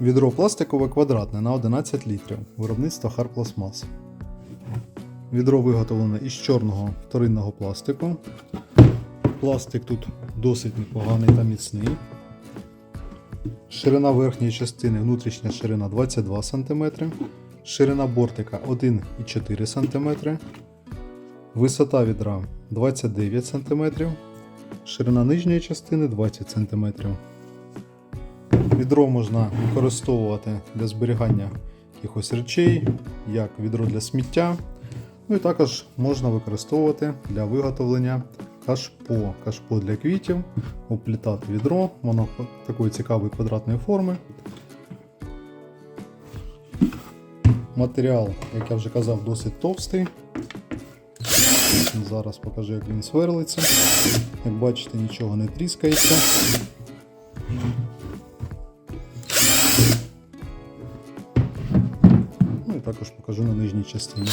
Відро пластикове квадратне на 11 літрів. Виробництво Харпластмас. Відро виготовлене із чорного вторинного пластику. Пластик тут досить непоганий та міцний. Ширина верхньої частини, внутрішня ширина 22 см. Ширина бортика 1,4 см. Висота відра 29 см. Ширина нижньої частини 20 см. Відро можна використовувати для зберігання якихось речей, як відро для сміття. Ну і також можна використовувати для виготовлення кашпо. Кашпо для квітів, оплітати відро, воно такої цікавої квадратної форми. Матеріал, як я вже казав, досить товстий. Зараз покажу, як він сверлиться. Як бачите, нічого не тріскається. Також покажу на нижній частині.